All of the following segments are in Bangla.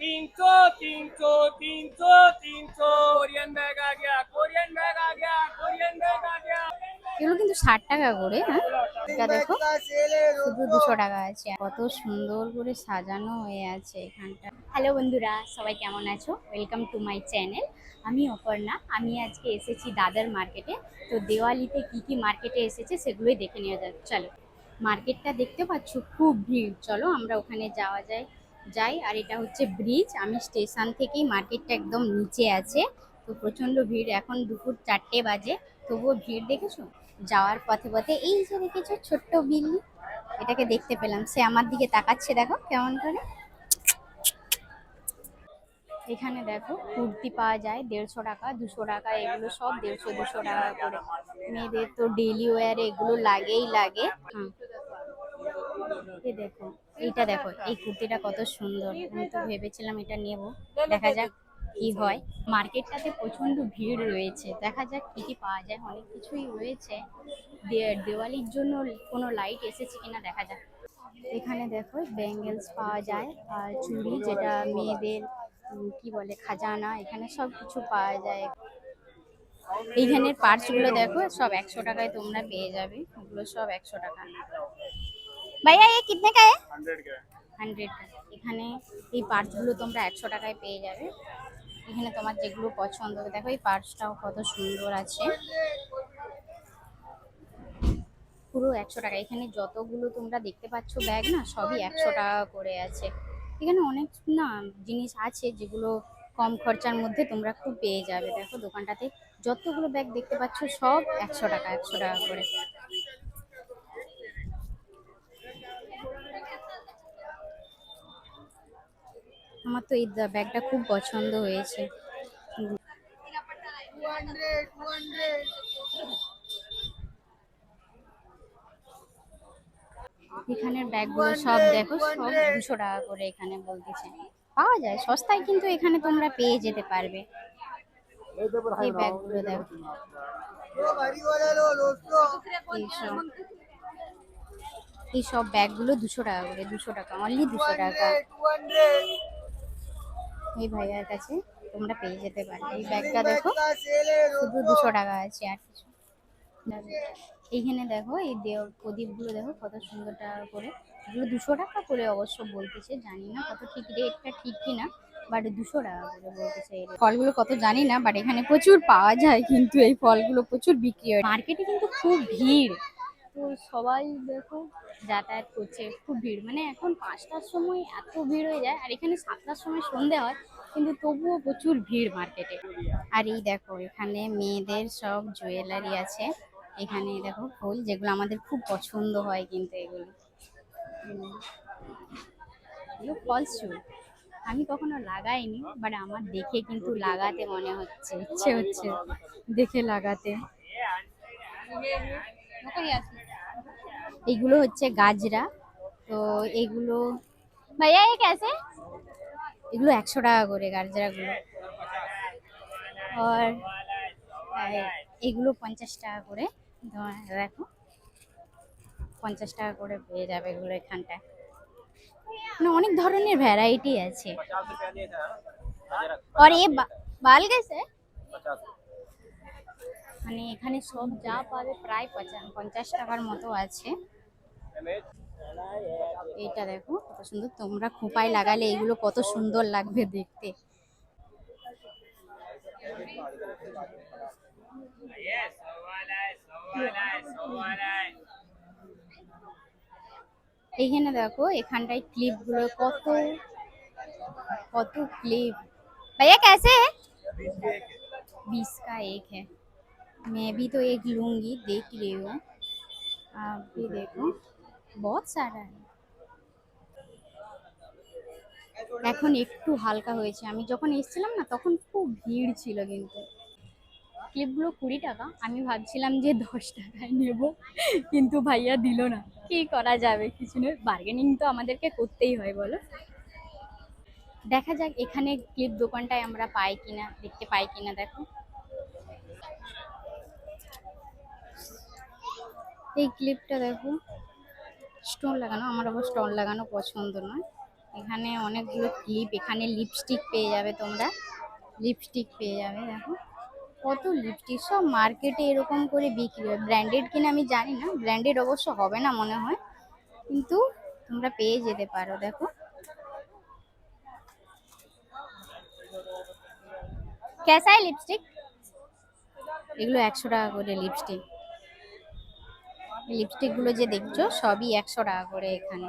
তিনশো তিনশো তিনশো তিনশো। কোরিয়ান ব্যাগ আ কোরিয়ান ব্যাগ আ কোরিয়ান ব্যাগ আ। এগুলো কিন্তু ষাট টাকা করে হ্যাঁ? দেখো শুধু দুশো টাকা আছে। কত সুন্দর করে সাজানো হয়ে আছে এখানটা। হ্যালো বন্ধুরা সবাই কেমন আছো? ওয়েলকাম টু মাই চ্যানেল আমি অপর্ণা। আমি আজকে এসেছি দাদার মার্কেটে। তো দেওয়ালিতে কি কি মার্কেটে এসেছে সেগুলোই দেখে নেওয়া যাক। চলো মার্কেটটা দেখতে পাচ্ছ? খুব ভিড়। চলো আমরা ওখানে যাওয়া যায় যাই, আর এটা হচ্ছে ব্রিজ। আমি স্টেশন থেকেই মার্কেটটা একদম নিচে আছে। তো প্রচণ্ড ভিড়। এখন দুপুর চারটে বাজে। তবুও ভিড় দেখেছ? যাওয়ার পথে পথে এই যে দেখেছ ছোট্ট বিল্লি? এটাকে দেখতে পেলাম। সে আমার দিকে তাকাচ্ছে, দেখো কেমন করে। এখানে দেখো কুর্তি পাওয়া যায়, দেড়শো টাকা, দুশো টাকা, এগুলো সব দেড়শো, দুশো টাকা করে। মেয়েদের তো ডেলি ওয়ারে এগুলো লাগেই লাগে। এই দেখো। এইটা দেখো, এই কুর্তিটা কত সুন্দর। আমি তো ভেবেছিলাম এটা নেব। দেখা যাক কি হয়। মার্কেটটাতে প্রচণ্ড ভিড় রয়েছে। দেখা যাক কি কি পাওয়া যায়। অনেক কিছুই রয়েছে। দেওয়ালির জন্য কোনো লাইট এসেছে কিনা দেখা যাক। এখানে দেখো ব্যাঙ্গেলস পাওয়া যায় আর চুড়ি যেটা মেয়েদের কি বলে, খাজানা, এখানে সব কিছু পাওয়া যায়। এইখানের পার্টসগুলো দেখো, সব একশো টাকায় তোমরা পেয়ে যাবে। ওগুলো সব একশো টাকা। ভাইয়া এ কিতনে কা हंड्रेड का হান্ড্রেড এখানে এই পার্টসগুলো তোমরা একশো টাকায় পেয়ে যাবে এখানে তোমার যেগুলো পছন্দ হবে দেখো এই পার্টসটাও কত সুন্দর আছে পুরো একশো টাকা এখানে যতগুলো তোমরা দেখতে পাচ্ছ ব্যাগ না সবই একশো টাকা করে আছে এখানে অনেক না জিনিস আছে যেগুলো কম খরচার মধ্যে তোমরা খুব পেয়ে যাবে দেখো দোকানটাতে যতগুলো ব্যাগ দেখতে পাচ্ছ সব একশো টাকা একশো টাকা করে আমার তো এই ব্যাগটা খুব পছন্দ হয়েছে। এখানের ব্যাগগুলো সব দেখো, সব দুশো টাকা করে এখানে বলতেছে। পাওয়া যায়, সস্তায় কিন্তু এখানে তোমরা পেয়ে যেতে পারবে। এই ব্যাগগুলো দেখো। এই সব ব্যাগগুলো দুশো টাকা করে, দুশো টাকা অনলি দুশো টাকা। এই ভাইয়ার কাছে তোমরা পেয়ে যেতে পারবে এই ব্যাগটা দেখো, শুধু দুশো টাকা আছে আর কিছু। এইখানে দেখো, এই দেও প্রদীপগুলো দেখো, কত সুন্দর টাকা করে। এগুলো দুশো টাকা করে অবশ্য বলতেছে, জানি না কত ঠিক রেটটা ঠিক কিনা বাট দুশো টাকা করে বলতেছে ফলগুলো কত জানি না বাট এখানে প্রচুর পাওয়া যায়, কিন্তু এই ফলগুলো প্রচুর বিক্রি হয়। মার্কেটে কিন্তু খুব ভিড়। তো সবাই দেখো। যাতায়াত করছে খুব ভিড়। মানে এখন পাঁচটার সময় এত ভিড় হয়ে যায় আর এখানে সাতটার সময় সন্ধে হয় কিন্তু তবুও প্রচুর ভিড় মার্কেটে। আর এই দেখো এখানে মেয়েদের সব জুয়েলারি আছে। এখানে দেখো ফুল যেগুলো আমাদের খুব পছন্দ হয় কিন্তু এগুলো। এগুলো ফলস চুল। আমি কখনো লাগাইনি বাট আমার দেখে কিন্তু লাগাতে মনে হচ্ছে ইচ্ছে হচ্ছে। দেখে লাগাতে। এইগুলো হচ্ছে গাজরা। তো এগুলো ভাইয়া এ কেসে এগুলো একশো টাকা করে গাজরাগুলো। আর এগুলো পঞ্চাশ টাকা করে। রাখো পঞ্চাশ টাকা করে পেয়ে যাবে এগুলো এখানটায়। মানে অনেক ধরনের ভ্যারাইটি আছে। আর এ বাল গেছে? মানে এখানে সব যা পাবে প্রায় পঁচা- পঞ্চাশ টাকার মতো আছে এইটা দেখো কত সুন্দর তোমরা খোপায় লাগালে এগুলো কত সুন্দর লাগবে দেখতে এইখানে দেখো এখানটায় ক্লিপ গুলো কত কত क्लिप भैया कैसे है बीस का एक है मैं भी तो एक लूंगी देख रही हूँ आप भी देखो बहुत सारा है এখন একটু হালকা হয়েছে আমি যখন এসেছিলাম না তখন খুব ভিড় ছিল কিন্তু ক্লিপগুলো কুড়ি টাকা আমি ভাবছিলাম যে দশ টাকায় নেব কিন্তু ভাইয়া দিল না কি করা যাবে কিছু নয় বার্গেনিং তো আমাদেরকে করতেই হয় বলো দেখা যাক এখানে ক্লিপ দোকানটায় আমরা পাই কিনা দেখতে পাই কিনা দেখো এই ক্লিপটা দেখো স্টোন লাগানো আমার আবার স্টোন লাগানো পছন্দ নয় এখানে অনেকগুলো ক্লিপ এখানে লিপস্টিক পেয়ে যাবে তোমরা লিপস্টিক পেয়ে যাবে দেখো কত লিপস্টিক সব মার্কেটে এরকম করে বিক্রি হয় ব্র্যান্ডেড কিনা আমি জানি না ব্র্যান্ডেড অবশ্য হবে না মনে হয় কিন্তু তোমরা পেয়ে যেতে পারো দেখো कैसा है लिपस्टिक এগুলো একশো টাকা করে লিপস্টিক লিপস্টিকগুলো যে দেখছ সবই একশো টাকা করে এখানে।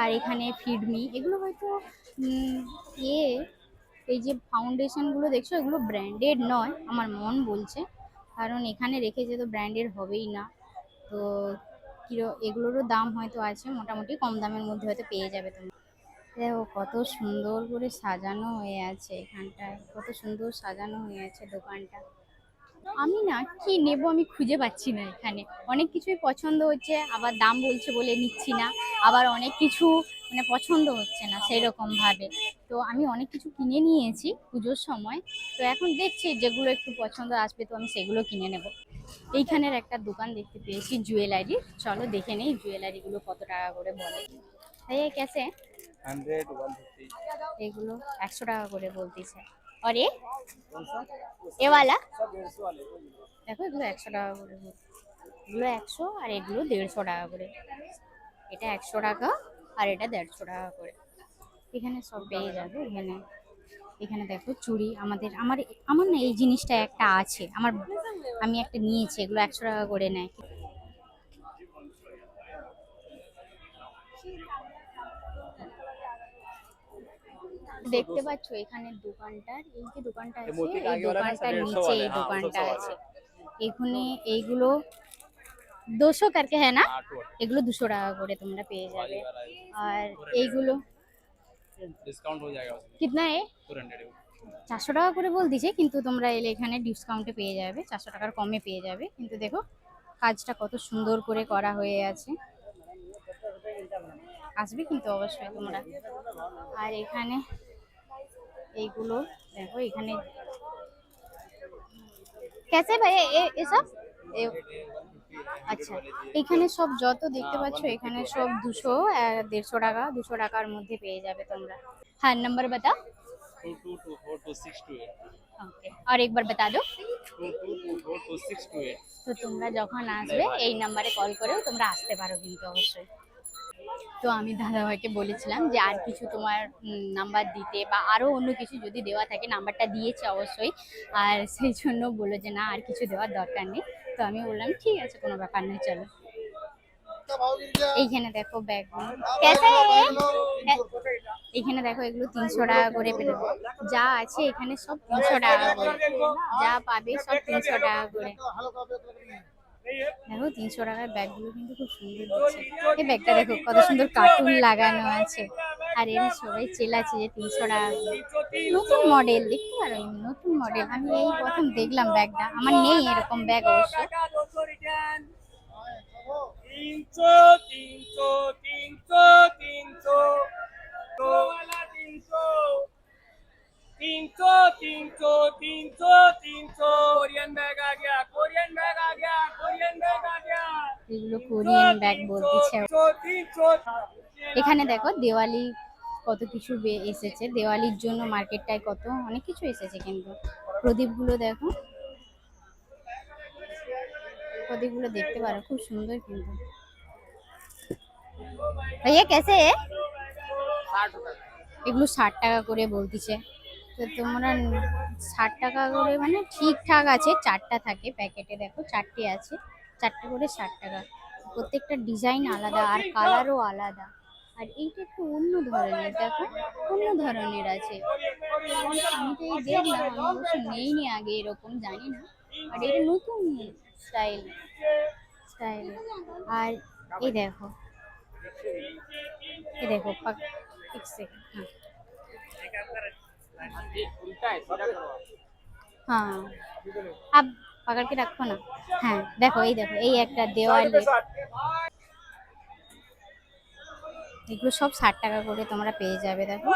আর এখানে ফিডমি এগুলো হয়তো উম, ইয়ে এই যে ফাউন্ডেশনগুলো দেখছ এগুলো ব্র্যান্ডেড নয় আমার মন বলছে। কারণ এখানে রেখেছে তো ব্র্যান্ডেড হবেই না। তো কিরো এগুলোরও দাম হয়তো আছে মোটামুটি কম দামের মধ্যে হয়তো পেয়ে যাবে তুমি দেখো কত সুন্দর করে সাজানো হয়ে আছে এখানটায় কত সুন্দর সাজানো হয়ে আছে দোকানটা। আমি না কি নেব আমি খুঁজে পাচ্ছি না এখানে। অনেক কিছুই পছন্দ হচ্ছে আবার দাম বলছে বলে নিচ্ছি না আবার অনেক কিছু মানে পছন্দ হচ্ছে না সেই ভাবে। তো আমি অনেক কিছু কিনে নিয়েছি পুজোর সময়। তো এখন দেখছি যেগুলো একটু পছন্দ আসবে তো আমি সেগুলো কিনে নেব। এইখানের একটা দোকান দেখতে পেয়েছি জুয়েলারি। চলো দেখে নেই জুয়েলারিগুলো কত টাকা করে বলে। ভাইয়া কেসে এগুলো একশো টাকা করে বলতেছে। আর এ এ वाला सब डेढ़ सौ वाले দেখো এগুলো একশো টাকা করে বল- এগুলো একশো আর এগুলো দেড়শো টাকা করে এটা একশো টাকা আর এটা দেড়শো টাকা করে এখানে সব পেয়ে যাবে এখানে এখানে দেখো চুড়ি আমাদের আমার আমার না এই জিনিসটা একটা আছে আমার আমি একটা নিয়েছি এগুলো একশো টাকা করে নেয় দেখতে পাচ্ছ এখানে দোকানটার এই যে দোকানটা আছে এই দোকানটার নিচে এই দোকানটা আছে। এখানে এইগুলো দুশো কারকে হ্যাঁ না? এগুলো দুশো টাকা করে তোমরা পেয়ে যাবে। আর এইগুলো কিতনা এ? চারশো টাকা করে বল দিছে কিন্তু তোমরা এলে এখানে ডিসকাউন্টে পেয়ে যাবে চারশো টাকার কমে পেয়ে যাবে। কিন্তু দেখো কাজটা কত সুন্দর করে করা হয়ে আছে। আসবে কিন্তু অবশ্যই তোমরা। আর এখানে এইগুলো দেখো এখানে। কেসে ভাই এসব? আচ্ছা এখানে সব যত দেখতে পাচ্ছ এখানে সব দুশো দেড়শো টাকা দুশো টাকার মধ্যে পেয়ে যাবে তোমরা। হ্যাঁ নম্বর বাতা আর একবার বাতা দো তো তোমরা যখন আসবে এই নাম্বারে কল করেও তোমরা আসতে পারো কিন্তু অবশ্যই। তো আমি দাদাভাইকে বলেছিলাম যে আর কিছু তোমার নাম্বার দিতে বা আরও অন্য কিছু যদি দেওয়া থাকে নাম্বারটা দিয়েছে অবশ্যই। আর সেই জন্য বলল যে না, আর কিছু দেওয়ার দরকার নেই। তো আমি বললাম, ঠিক আছে, কোনো ব্যাপার নেই, চলো। এইখানে দেখো ব্যাগ এইখানে দেখো এগুলো তিনশো টাকা করে পেলে যা আছে এখানে সব তিনশো টাকা করে। যা পাবে সব তিনশো টাকা করে। দেখো, তিনশো টাকার ব্যাগগুলো কিন্তু খুব সুন্দর দিচ্ছে। এই ব্যাগটা দেখো, কত সুন্দর কার্টুন লাগানো আছে। আর এর সবাই চেলাচ্ছে যে তিনশো টাকা নতুন মডেল দেখতে পারো নতুন মডেল আমি এই প্রথম দেখলাম ব্যাগটা। আমার নেই এরকম ব্যাগ অবশ্যই তিনশো তিনশো। তিনশো তিনশো। তিনশো তিনশো তিনশো তিনশো। কোরিয়ান ব্যাগ আ গিয়া কোরিয়ান ব্যাগ আ গিয়া কোরিয়ান ব্যাগ আ। গিয়া এগুলো কোরিয়ান ব্যাগ বলতেছে এখানে দেখো দেওয়ালি কত কিছু এসেছে। দেওয়ালির জন্য মার্কেটটায় কত অনেক কিছু এসেছে কিন্তু। প্রদীপগুলো দেখো। প্রদীপগুলো দেখতে পারো খুব সুন্দর কিন্তু। ভাইয়া কেসে? এগুলো ষাট টাকা করে বলতিছে। তো তোমরা ষাট টাকা করে মানে ঠিকঠাক আছে, চারটা থাকে প্যাকেটে, দেখো চারটে আছে, চারটে করে ষাট টাকা। প্রত্যেকটা ডিজাইন আলাদা, আর কালারও আলাদা। আর এইটা একটু অন্য ধরনের, দেখো, অন্য ধরনের আছে। আমি তো এই দেখলাম, আমি অবশ্য নেইনি আগে এরকম, জানি না। আর এটা নতুন স্টাইল স্টাইল। আর এই দেখো এই দেখো এক সেকেন্ড হ্যাঁ। हाँ अब पकड़ के रखो ना হ্যাঁ দেখো এই দেখো এই একটা দেওয়ালে এগুলো সব ষাট টাকা করে তোমরা পেয়ে যাবে দেখো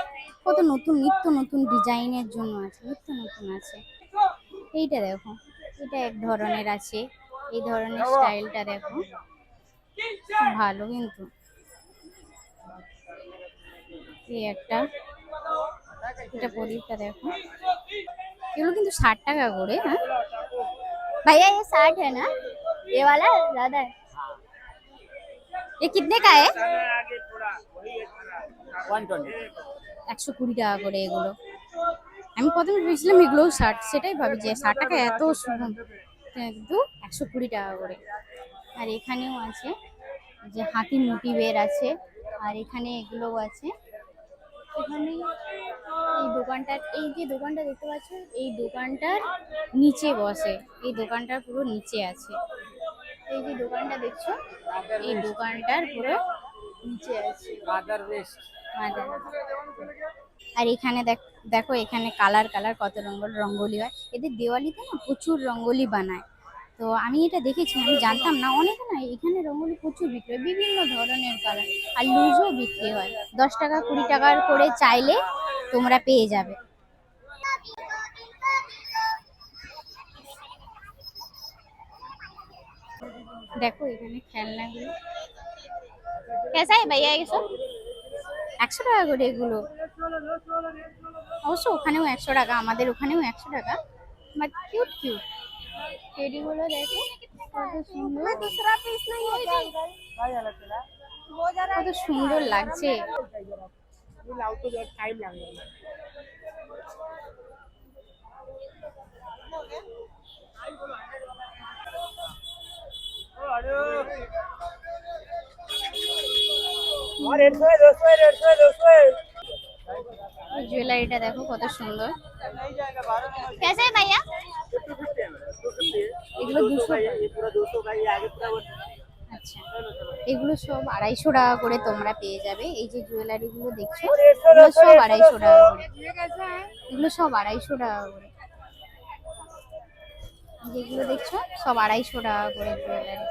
কত নতুন নিত্য নতুন ডিজাইনের জন্য আছে নিত্য নতুন আছে এইটা দেখো এটা এক ধরনের আছে এই ধরনের স্টাইলটা দেখো খুব ভালো কিন্তু এই একটা এটা প্রদীপটা দেখো এগুলো কিন্তু ষাট টাকা করে হ্যাঁ भैया ये साठ है ना ये वाला ज्यादा है ये कितने का है आगे थोड़ा वही है ওয়ান টোয়েন্টি একশো কুড়ি টাকা করে এগুলো আমি প্রথমে ভেবেছিলাম এগুলো ষাট সেটাই ভাবি যে ষাট টাকা এত শুভম কিন্তু একশো কুড়ি টাকা করে আর এখানেও আছে যে হাতি মোটিভের আছে আর এখানে এগুলোও আছে এখানে এই দোকানটার এই যে দোকানটা দেখতে পাচ্ছ এই দোকানটার নিচে বসে। এই দোকানটার পুরো নিচে আছে। এই যে দোকানটা দেখছ এই দোকানটার পুরো নিচে আছে। মাদার মাদার আর এখানে দেখ দেখো এখানে কালার কালার কত রঙ্গল রঙ্গোলি হয়। এদের দেওয়ালিতে না প্রচুর রঙ্গোলি বানায়। তো আমি এটা দেখেছি আমি জানতাম না। অনেকে না এখানে রঙ্গোলি প্রচুর বিক্রি হয় বিভিন্ন ধরনের কালার। আর লুজও বিক্রি হয়। দশ টাকা কুড়ি টাকার করে চাইলে তোমরা পেয়ে যাবে। দেখো এখানে খেলনাগুলো। কেসাই ভাইয়া এসব একশো টাকা করে এগুলো। অবশ্য ওখানেও একশো টাকা, আমাদের ওখানেও একশো টাকা। But cute cute. টেডিগুলো দেখো, কত সুন্দর। কত সুন্দর লাগছে। লাউ তো টাইম লাগবে না। জুয়েলারিটা দেখো কত সুন্দর। কেসে ভাইয়া এগুলো দুশো। আচ্ছা। এগুলো সব আড়াইশো টাকা করে তোমরা পেয়ে যাবে। এই যে জুয়েলারি গুলো দেখছ এগুলো সব আড়াইশো টাকা করে। এগুলো সব আড়াইশো টাকা করে। যেগুলো দেখছ সব আড়াইশো টাকা করে জুয়েলারি।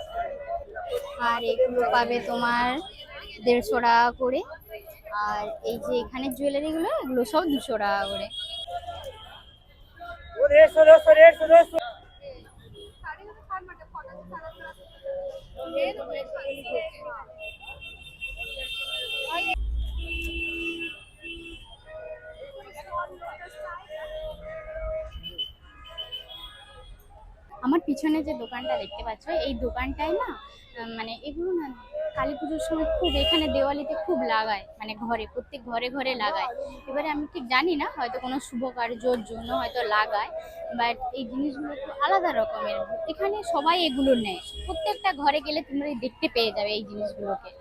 আর এগুলো পাবে তোমার দেড়শো টাকা করে। আর এই যে এখানে জুয়েলারি গুলো এগুলো সব দুশো টাকা করে। আমার পিছনে যে দোকানটা দেখতে পাচ্ছ এই দোকানটায় না মানে এগুলো না কালী পুজোর সময় খুব এখানে দেওয়ালিতে খুব লাগায় মানে ঘরে, প্রত্যেক ঘরে ঘরে লাগায়। এবারে আমি ঠিক জানি না, হয়তো কোনো শুভ কার্যর জন্য হয়তো লাগায় বাট এই জিনিসগুলো একটু আলাদা রকমের। এখানে সবাই এগুলো নেয়। প্রত্যেকটা ঘরে গেলে তোমরা দেখতে পেয়ে যাবে এই জিনিসগুলোকে।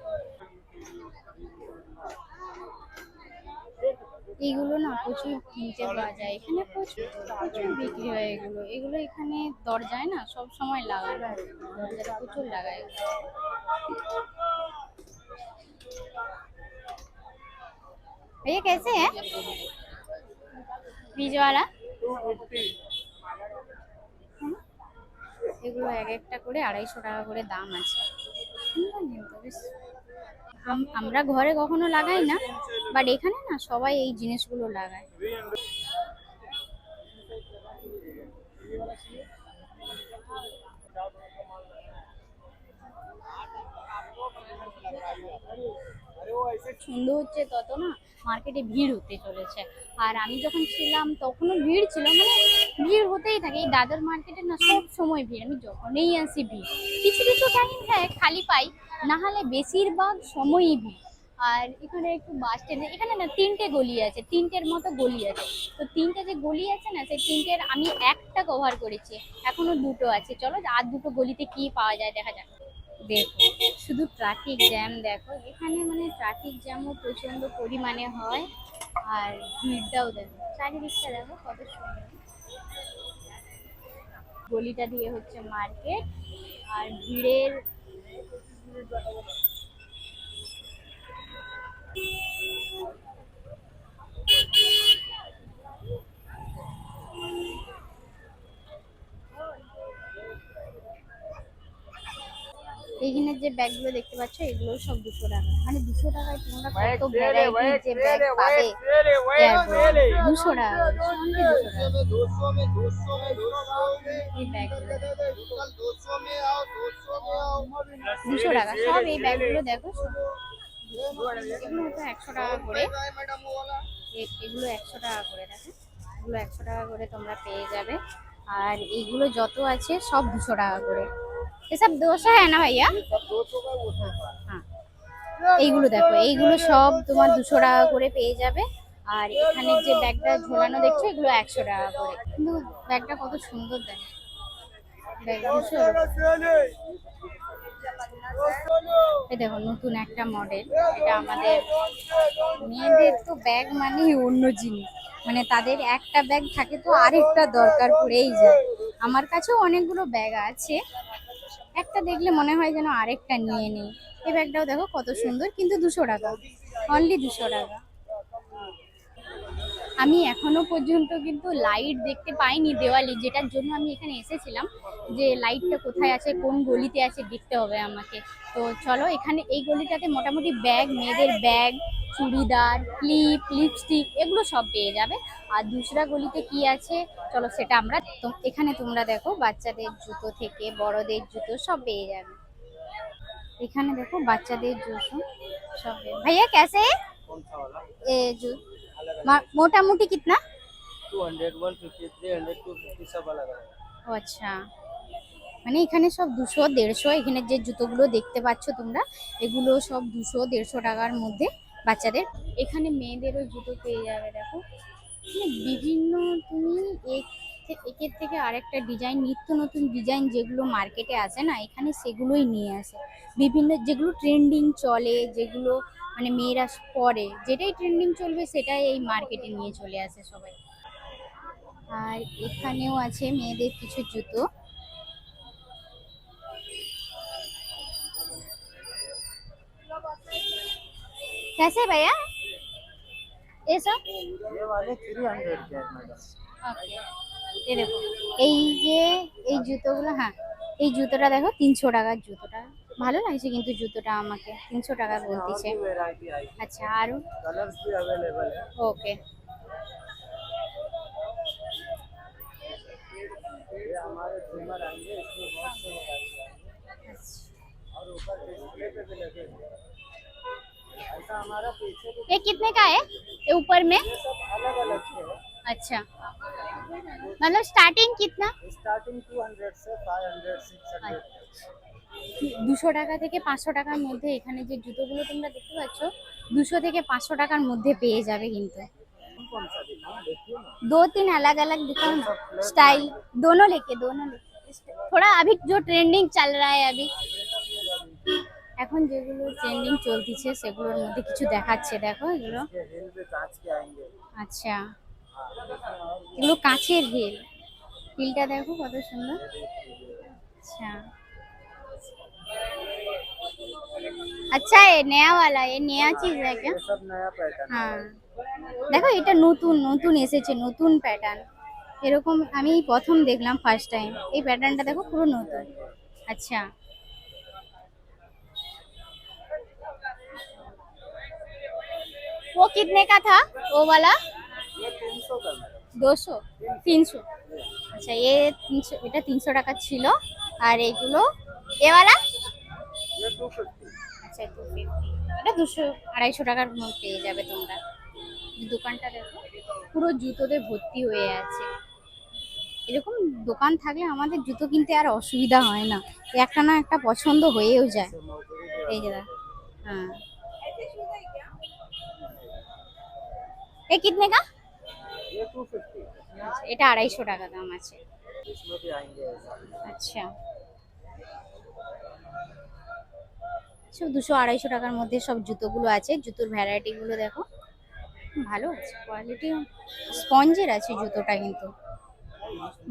এইগুলো না প্রচুর কিনতে পাওয়া যায় এখানে প্রচুর প্রচুর বিক্রি হয় এগুলো এগুলো এখানে দরজায় না সব সময় লাগায় দরজাটা প্রচুর লাগায় भैया कैसे है बीज वाला এগুলো এক একটা করে আড়াইশো টাকা করে দাম আছে সুন্দর কিন্তু বেশ আম- আমরা ঘরে কখনো লাগাই না বাট এখানে না সবাই এই জিনিসগুলো লাগায়। সুন্দর হচ্ছে তত না। মার্কেটে ভিড় হতে চলেছে। আর আমি যখন ছিলাম, তখনও ভিড় ছিল মানে ভিড় হতেই থাকে। এই দাদর মার্কেটে না সব সময় ভিড়। আমি যখনই আসি, ভিড়। কিছু কিছু টাইম হ্যাঁ খালি পাই। না হলে বেশিরভাগ সময়ই ভিড়। আর এখানে একটু বাস স্ট্যান্ডে এখানে না তিনটে গলি আছে, তিনটের মতো গলি আছে। তো তিনটে যে গলি আছে না, সেই তিনটের আমি একটা কভার করেছি। এখনও দুটো আছে। চলো, আর দুটো গলিতে কি পাওয়া যায় দেখা যাক। দেখো, শুধু ট্রাফিক জ্যাম দেখো, এখানে মানে ট্রাফিক জ্যামও প্রচণ্ড পরিমাণে হয়। আর ভিড়টাও দেখো, চারিদিকটা দেখো কত সুন্দর। গলিটা দিয়ে হচ্ছে মার্কেট আর ভিড়ের এইখানে যে ব্যাগগুলো দেখতে পাচ্ছ এগুলো সব দুশো টাকা। মানে দুশো টাকায় তোমরা কত ভ্যারাইটির যে ব্যাগ পাবে। দুশো টাকা দুশো টাকা সব এই ব্যাগগুলো দেখো এগুলো হচ্ছে একশো টাকা করে। এগুলো একশো টাকা করে দেখো। এগুলো একশো টাকা করে তোমরা পেয়ে যাবে। আর এইগুলো যত আছে সব দুশো টাকা করে। এসব দোষা হ্যাঁ না ভাইয়া? হ্যাঁ। এইগুলো দেখো, এইগুলো সব তোমার দুশো টাকা করে পেয়ে যাবে। আর এখানে যে ব্যাগটা ঝোলানো দেখছ, এগুলো একশো টাকা করে। কিন্তু ব্যাগটা কত সুন্দর দেখ। দেখো, নতুন একটা মডেল এটা আমাদের মেয়েদের তো ব্যাগ মানে অন্য জিনিস। মানে তাদের একটা ব্যাগ থাকে তো আরেকটা দরকার পড়েই যায়। আমার কাছেও অনেকগুলো ব্যাগ আছে। একটা দেখলে মনে হয় যেন আরেকটা নিয়ে নিই। এই ব্যাগটাও দেখো কত সুন্দর, কিন্তু দুশো টাকা। অনলি দুশো টাকা। আমি এখনও পর্যন্ত কিন্তু লাইট দেখতে পাইনি দেওয়ালি, যেটার জন্য আমি এখানে এসেছিলাম যে লাইটটা কোথায় আছে, কোন গলিতে আছে দেখতে হবে আমাকে। তো চলো, এখানে এই গলিটাতে মোটামুটি ব্যাগ মেয়েদের ব্যাগ চুড়িদার ক্লিপ লিপস্টিক এগুলো সব পেয়ে যাবে। আর দুসরা গলিতে কি আছে? চলো সেটা আমরা তো এখানে তোমরা দেখো, বাচ্চাদের জুতো থেকে বড়দের জুতো সব পেয়ে যাবে। এখানে দেখো বাচ্চাদের জুতো সব ভাইয়া কেসে এ, জুতো कौन सा वाला ये जो मा- मोटा मोटी कितना two hundred one fifty three hundred two fifty सब अलग अलग ও আচ্ছা মানে এখানে সব দুশো দেড়শো এখানে যে জুতোগুলো দেখতে পাচ্ছ তোমরা এগুলো সব দুশো দেড়শো টাকার মধ্যে বাচ্চাদের এখানে মেয়েদেরও জুতো পেয়ে যাবে দেখো মানে বিভিন্ন তুমি এক থে- একের থেকে আরেকটা ডিজাইন নিত্য নতুন ডিজাইন যেগুলো মার্কেটে আসে না এখানে সেগুলোই নিয়ে আসে বিভিন্ন যেগুলো ট্রেন্ডিং চলে যেগুলো মানে মেয়েরা পরে যেটাই ট্রেন্ডিং চলবে সেটাই এই মার্কেটে নিয়ে চলে আসে সবাই আর এখানেও আছে মেয়েদের কিছু জুতো कैसे भैया ये सब ये वाले थ्री हंड्रेड के हैं मैडम ওকে এই দেখো এই যে এই জুতোগুলো হ্যাঁ এই জুতোটা দেখো তিনশো টাকার জুতোটা ভালো লাগছে কিন্তু জুতোটা আমাকে তিনশো টাকা বলতেছে वेराइटी आई আচ্ছা আরও कलर्स भी अवेलेबल है ওকে ये हमारे झूमर आएंगे इसमें बहुत से वेराइटी आएंगे और ऊपर डिस्प्ले पे भी लगे हुए हैं। ऐसा हमारा पीछे भी ये कितने का है ये ऊपर में ये सब अलग अलग के हैं अच्छा मतलब स्टार्टिंग कितना स्टार्टिंग टू हंड्रेड से फाइव हंड्रेड सिक्स हंड्रेड দুশো টাকা থেকে পাঁচশো টাকার মধ্যে এখানে যে জুতোগুলো তোমরা দেখতে পাচ্ছ দুশো থেকে পাঁচশো টাকার মধ্যে পেয়ে যাবে কিন্তু कौन सा दिखाऊं देखिए ना दो तीन अलग अलग दिखाओ ना स्टाइल दोनों लेके दोनों लेके थोड़ा अभी जो ट्रेंडिंग चल रहा है अभी এখন যেগুলো ট্রেন্ডিং চলতেছে সেগুলোর মধ্যে কিছু দেখাচ্ছে দেখো এগুলো ये हिल भी कांच के आएंगे আচ্ছা এগুলো কাঁচের হিল হিলটা দেখো কত সুন্দর अच्छा अच्छा ये नया वाला ये नया चीज है क्या ये सब नया पैटर्न হ্যাঁ দেখো এটা নতুন নতুন এসেছে নতুন প্যাটার্ন এরকম আমি প্রথম দেখলাম ফার্স্ট টাইম এই প্যাটার্নটা দেখো পুরো নতুন আচ্ছা वो कितने का था वो वाला ये तीन सौ का मैडम দুশো তিনশো আচ্ছা এ তিনশো এটা তিনশো টাকা ছিল আর এইগুলো এওয়ালা হচ্ছে টু ফিফটি এটা দুশো, আড়াইশো টাকার মধ্যে পেয়ে যাবে তোমরা। দোকানটা দেখো, পুরো জুতোতে ভর্তি হয়ে আছে। এরকম দোকান থাকলে আমাদের জুতো কিনতে আর অসুবিধা হয় না। একটা না একটা পছন্দ হয়েও যায়। এই যে হ্যাঁ। এ কিতনে কা? আচ্ছা, এটা আড়াইশো টাকা দাম আছে। আচ্ছা। সব দুশো আড়াইশো টাকার মধ্যে সব জুতোগুলো আছে, জুতোর ভ্যারাইটিগুলো দেখো। ভালো আছে কোয়ালিটি স্পঞ্জের আছে জুতোটা কিন্তু।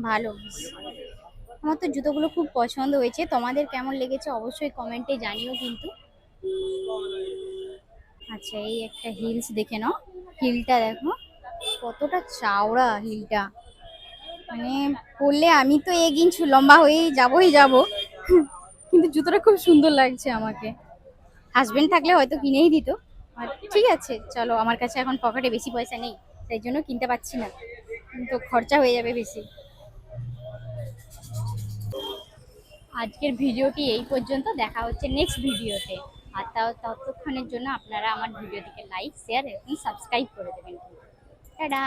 ভালো আমার তো জুতোগুলো খুব পছন্দ হয়েছে। তোমাদের কেমন লেগেছে অবশ্যই কমেন্টে জানিও কিন্তু। আচ্ছা এই একটা হিলস দেখে নাও। হিলটা দেখো, কতটা চাওড়া হিলটা। মানে পরলে আমি তো এগিয়েছি লম্বা হয়েই যাবই যাব। কিন্তু জুতোটা খুব সুন্দর লাগছে আমাকে। হাজবেন্ড থাকলে হয়তো কিনেই দিত। ঠিক আছে, চলো, আমার কাছে এখন পকেটে বেশি পয়সা নেই তাই জন্য কিনতে পারছি না। তো খরচা হয়ে যাবে বেশি। আজকের ভিডিওটি এই পর্যন্ত, দেখা হচ্ছে নেক্সট ভিডিওতে। আর তাও ততক্ষণের জন্য আপনারা আমার ভিডিওটিকে লাইক শেয়ার এবং সাবস্ক্রাইব করে দেবেন। টাটা!